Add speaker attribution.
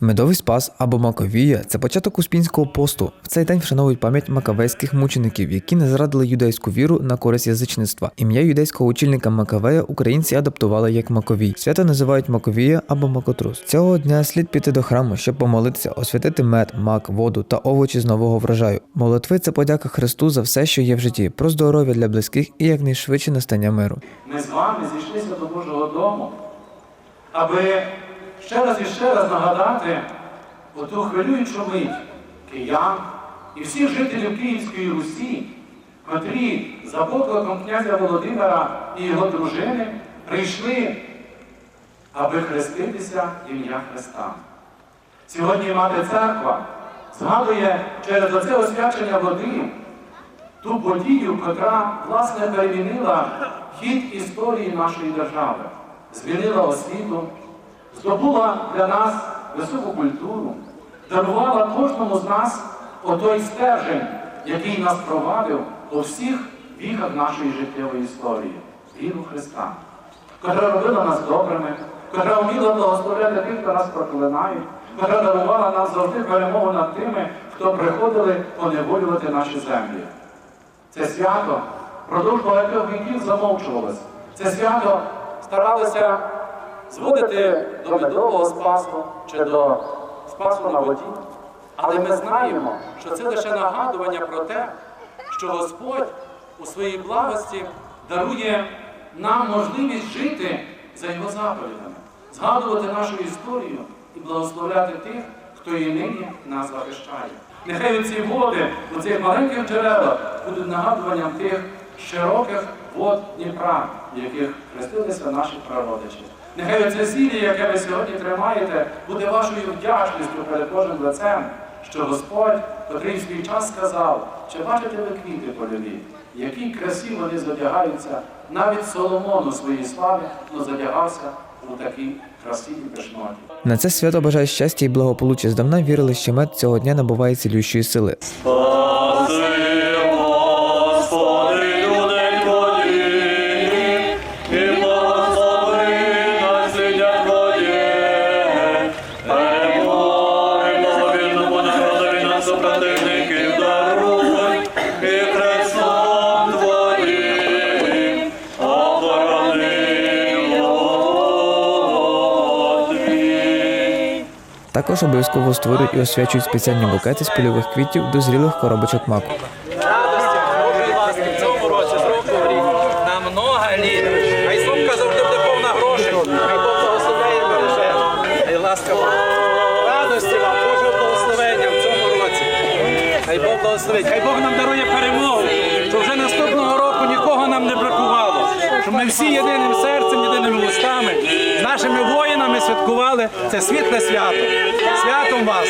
Speaker 1: Медовий спас або Маковія це початок успінського посту. В цей день вшановують пам'ять макавейських мучеників, які не зрадили юдейську віру на користь язичництва. Ім'я юдейського очільника Макавея українці адаптували як Маковій. Свято називають Маковія або Макотрус. Цього дня слід піти до храму, щоб помолитися, освятити мед, мак, воду та овочі з нового врожаю. Молитви це подяка Христу за все, що є в житті, про здоров'я для близьких і якнайшвидше настання миру.
Speaker 2: Ми з вами зійшлися до Божого дому, аби ще раз і ще раз нагадати оту хвилюючу мить киян і всіх жителів Київської Русі, котрі за покликом князя Володимира і його дружини прийшли, аби хреститися ім'я Христа. Сьогодні мати церква згадує через оце освячення води ту подію, котра власне перемінила хід історії нашої держави, змінила освіту, здобула для нас високу культуру, дарувала кожному з нас отой стержень, який нас провадив у всіх віках нашої життєвої історії віру Христа, котра робила нас добрими, котра вміла благословляти тих, хто нас проклинають, котра дарувала нам завжди перемогу над тими, хто приходили поневолювати наші землі. Це свято продовж багатьох віків замовчувалося. Це свято старалося зводити до медового спасу чи до спасу на воді. Але ми знаємо, що це лише нагадування про те, що Господь у своїй благості дарує нам можливість жити за його заповідями, згадувати нашу історію і благословляти тих, хто і нині нас захищає. Нехай ці води у цих маленьких джерелах будуть нагадуванням тих широких вод Дніпра, в яких хрестилися наші прародичі. Нехай оце зілля, яке ви сьогодні тримаєте, буде вашою вдячністю перед Божим лицем, що Господь, котрий в свій час сказав, чи бачите ви квіти польові, які красі вони задягаються, навіть Соломон у своїй славі ну, задягався у такій красі і пишноті.
Speaker 1: На це свято бажає щастя і благополуччя. Здавна вірили, що мед цього дня набуває цілющої сили. Також обов'язково створюють і освячують спеціальні букети з польових квітів до зрілих коробочок маку.
Speaker 3: Хай Бог благословить, хай Бог нам дарує перемогу, щоб вже наступного року нікого нам не бракувало. Щоб ми всі єдиним серцем, єдиними устами, з нашими воїнами святкували це світле свято. Святом вас!